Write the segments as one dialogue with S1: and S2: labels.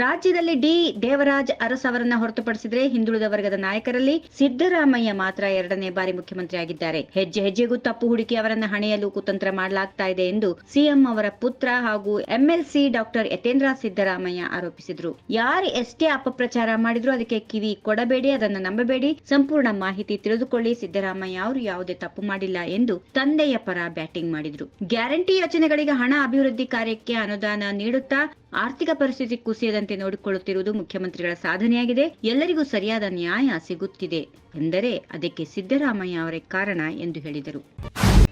S1: ರಾಜ್ಯದಲ್ಲಿ ಡಿ ದೇವರಾಜ್ ಅರಸ್ ಅವರನ್ನ ಹೊರತುಪಡಿಸಿದ್ರೆ ಹಿಂದುಳಿದ ವರ್ಗದ ನಾಯಕರಲ್ಲಿ ಸಿದ್ದರಾಮಯ್ಯ ಮಾತ್ರ ಎರಡನೇ ಬಾರಿ ಮುಖ್ಯಮಂತ್ರಿಯಾಗಿದ್ದಾರೆ. ಹೆಜ್ಜೆ ಹೆಜ್ಜೆಗೂ ತಪ್ಪು ಹುಡುಕಿ ಅವರನ್ನ ಹಣೆಯಲು ಕುತಂತ್ರ ಮಾಡಲಾಗ್ತಾ ಇದೆ ಎಂದು ಸಿಎಂ ಅವರ ಪುತ್ರ ಹಾಗೂ ಎಂಎಲ್ಸಿ ಡಾಕ್ಟರ್ ಯತೇಂದ್ರ ಸಿದ್ದರಾಮಯ್ಯ ಆರೋಪಿಸಿದ್ರು. ಯಾರು ಎಷ್ಟೇ ಅಪಪ್ರಚಾರ ಮಾಡಿದ್ರು ಅದಕ್ಕೆ ಕಿವಿ ಕೊಡಬೇಡಿ, ಅದನ್ನ ನಂಬಬೇಡಿ. ಸಂಪೂರ್ಣ ಮಾಹಿತಿ ತಿಳಿದುಕೊಳ್ಳಿ. ಸಿದ್ದರಾಮಯ್ಯ ಅವರು ಯಾವುದೇ ತಪ್ಪು ಮಾಡಿಲ್ಲ ಎಂದು ತಂದೆಯ ಪರ ಬ್ಯಾಟಿಂಗ್ ಮಾಡಿದ್ರು. ಗ್ಯಾರಂಟಿ ಯೋಜನೆಗಳಿಗೆ ಹಣ ಅಭಿವೃದ್ಧಿ ಕಾರ್ಯಕ್ಕೆ ಅನುದಾನ ನೀಡುತ್ತಾ ಆರ್ಥಿಕ ಪರಿಸ್ಥಿತಿ ಕುಸಿಯದಂತೆ ನೋಡಿಕೊಳ್ಳುತ್ತಿರುವುದು ಮುಖ್ಯಮಂತ್ರಿಗಳ ಸಾಧನೆಯಾಗಿದೆ. ಎಲ್ಲರಿಗೂ ಸರಿಯಾದ ನ್ಯಾಯ ಸಿಗುತ್ತಿದೆ ಎಂದರೆ ಅದಕ್ಕೆ ಸಿದ್ದರಾಮಯ್ಯ ಅವರೇ ಕಾರಣ ಎಂದು ಹೇಳಿದರು.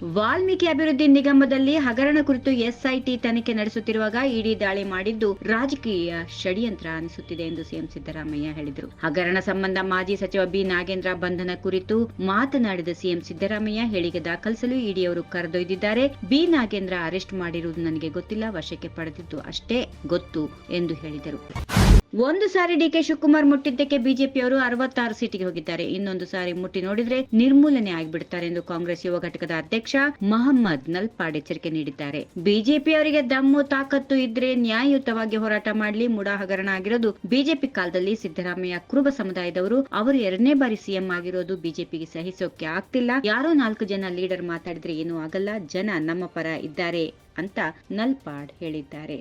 S1: ವಾಲ್ಮೀಕಿ ಅಭಿವೃದ್ಧಿ ನಿಗಮದಲ್ಲಿ ಹಗರಣ ಕುರಿತು ಎಸ್ಐಟಿ ತನಿಖೆ ನಡೆಸುತ್ತಿರುವಾಗ ಇಡಿ ದಾಳಿ ಮಾಡಿದ್ದು ರಾಜಕೀಯ ಷಡ್ಯಂತ್ರ ಅನಿಸುತ್ತಿದೆ ಎಂದು ಸಿಎಂ ಸಿದ್ದರಾಮಯ್ಯ ಹೇಳಿದರು. ಹಗರಣ ಸಂಬಂಧ ಮಾಜಿ ಸಚಿವ ಬಿ. ನಾಗೇಂದ್ರ ಬಂಧನ ಕುರಿತು ಮಾತನಾಡಿದ ಸಿಎಂ ಸಿದ್ದರಾಮಯ್ಯ, ಹೇಳಿಕೆ ದಾಖಲಿಸಲು ಇಡಿಯವರು ಕರೆದೊಯ್ದಿದ್ದಾರೆ. ಬಿ. ನಾಗೇಂದ್ರ ಅರೆಸ್ಟ್ ಮಾಡಿರುವುದು ನನಗೆ ಗೊತ್ತಿಲ್ಲ, ವಶಕ್ಕೆ ಪಡೆದಿದ್ದು ಅಷ್ಟೇ ಗೊತ್ತು ಎಂದು ಹೇಳಿದರು. ಒಂದು ಸಾರಿ ಡಿಕೆ ಶಿವಕುಮಾರ್ ಮುಟ್ಟಿದ್ದಕ್ಕೆ ಬಿಜೆಪಿಯವರು ಅರವತ್ತಾರು ಸೀಟಿಗೆ ಹೋಗಿದ್ದಾರೆ. ಇನ್ನೊಂದು ಸಾರಿ ಮುಟ್ಟಿ ನೋಡಿದ್ರೆ ನಿರ್ಮೂಲನೆ ಆಗಿಬಿಡುತ್ತಾರೆ ಎಂದು ಕಾಂಗ್ರೆಸ್ ಯುವ ಘಟಕದ ಅಧ್ಯಕ್ಷ ಮಹಮ್ಮದ್ ನಲ್ಪಾಡ್ ಎಚ್ಚರಿಕೆ ನೀಡಿದ್ದಾರೆ. ಬಿಜೆಪಿಯವರಿಗೆ ದಮ್ಮು ತಾಕತ್ತು ಇದ್ರೆ ನ್ಯಾಯಯುತವಾಗಿ ಹೋರಾಟ ಮಾಡಲಿ ಮುಡಾ ಹಗರಣ ಆಗಿರೋದು ಬಿಜೆಪಿ ಕಾಲದಲ್ಲಿ ಸಿದ್ದರಾಮಯ್ಯ ಕುರುಬ ಸಮುದಾಯದವರು. ಅವರು ಎರಡನೇ ಬಾರಿ ಸಿಎಂ ಆಗಿರೋದು ಬಿಜೆಪಿಗೆ ಸಹಿಸೋಕೆ ಆಗ್ತಿಲ್ಲ. ಯಾರೋ ನಾಲ್ಕು ಜನ ಲೀಡರ್ ಮಾತಾಡಿದ್ರೆ ಏನೂ ಆಗಲ್ಲ. ಜನ ನಮ್ಮ ಪರ ಇದ್ದಾರೆ ಅಂತ ನಲ್ಪಾಡ್ ಹೇಳಿದ್ದಾರೆ.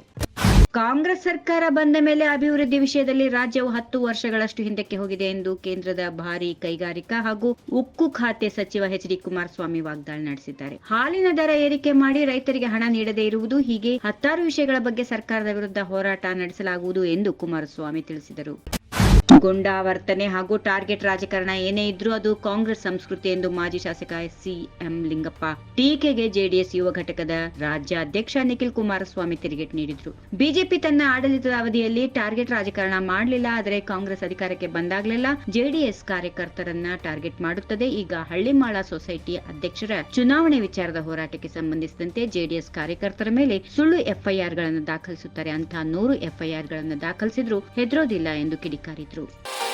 S1: ಕಾಂಗ್ರೆಸ್ ಸರ್ಕಾರ ಬಂದ ಮೇಲೆ ಅಭಿವೃದ್ಧಿ ವಿಷಯದಲ್ಲಿ ರಾಜ್ಯವು ಹತ್ತು ವರ್ಷಗಳಷ್ಟು ಹಿಂದಕ್ಕೆ ಹೋಗಿದೆ ಎಂದು ಕೇಂದ್ರದ ಭಾರಿ ಕೈಗಾರಿಕಾ ಹಾಗೂ ಉಕ್ಕು ಖಾತೆ ಸಚಿವ ಎಚ್ ಡಿ ಕುಮಾರಸ್ವಾಮಿ ವಾಗ್ದಾಳಿ ನಡೆಸಿದ್ದಾರೆ. ಹಾಲಿನ ದರ ಏರಿಕೆ ಮಾಡಿ ರೈತರಿಗೆ ಹಣ ನೀಡದೇ ಇರುವುದು ಹೀಗೆ ಹತ್ತಾರು ವಿಷಯಗಳ ಬಗ್ಗೆ ಸರ್ಕಾರದ ವಿರುದ್ಧ ಹೋರಾಟ ನಡೆಸಲಾಗುವುದು ಎಂದು ಕುಮಾರಸ್ವಾಮಿ ತಿಳಿಸಿದರು. ಗುಂಡಾವರ್ತನೆ ಹಾಗೂ ಟಾರ್ಗೆಟ್ ರಾಜಕಾರಣ ಏನೇ ಇದ್ರೂ ಅದು ಕಾಂಗ್ರೆಸ್ ಸಂಸ್ಕೃತಿ ಎಂದು ಮಾಜಿ ಶಾಸಕ ಸಿ ಎಂ ಲಿಂಗಪ್ಪ. ಟೀಕೆಗೆ ಜೆಡಿಎಸ್ ಯುವ ಘಟಕದ ರಾಜ್ಯಾಧ್ಯಕ್ಷ ನಿಖಿಲ್ ಕುಮಾರಸ್ವಾಮಿ ತಿರುಗೇಟ್ ನೀಡಿದ್ರು. ಬಿಜೆಪಿ ತನ್ನ ಆಡಳಿತದ ಅವಧಿಯಲ್ಲಿ ಟಾರ್ಗೆಟ್ ರಾಜಕಾರಣ ಮಾಡಲಿಲ್ಲ, ಆದರೆ ಕಾಂಗ್ರೆಸ್ ಅಧಿಕಾರಕ್ಕೆ ಬಂದಾಗಲೆಲ್ಲ ಜೆಡಿಎಸ್ ಕಾರ್ಯಕರ್ತರನ್ನ ಟಾರ್ಗೆಟ್ ಮಾಡುತ್ತದೆ. ಈಗ ಹಳ್ಳಿಮಾಳ ಸೊಸೈಟಿ ಅಧ್ಯಕ್ಷರ ಚುನಾವಣೆ ವಿಚಾರದ ಹೋರಾಟಕ್ಕೆ ಸಂಬಂಧಿಸಿದಂತೆ ಜೆಡಿಎಸ್ ಕಾರ್ಯಕರ್ತರ ಮೇಲೆ ಸುಳ್ಳು ಎಫ್ಐಆರ್ಗಳನ್ನು ದಾಖಲಿಸುತ್ತಾರೆ. ಅಂತ ನೂರು ಎಫ್ಐಆರ್ಗಳನ್ನು ದಾಖಲಿಸಿದ್ರು ಹೆದರೋದಿಲ್ಲ ಎಂದು ಕಿಡಿಕಾರಿದ್ರು.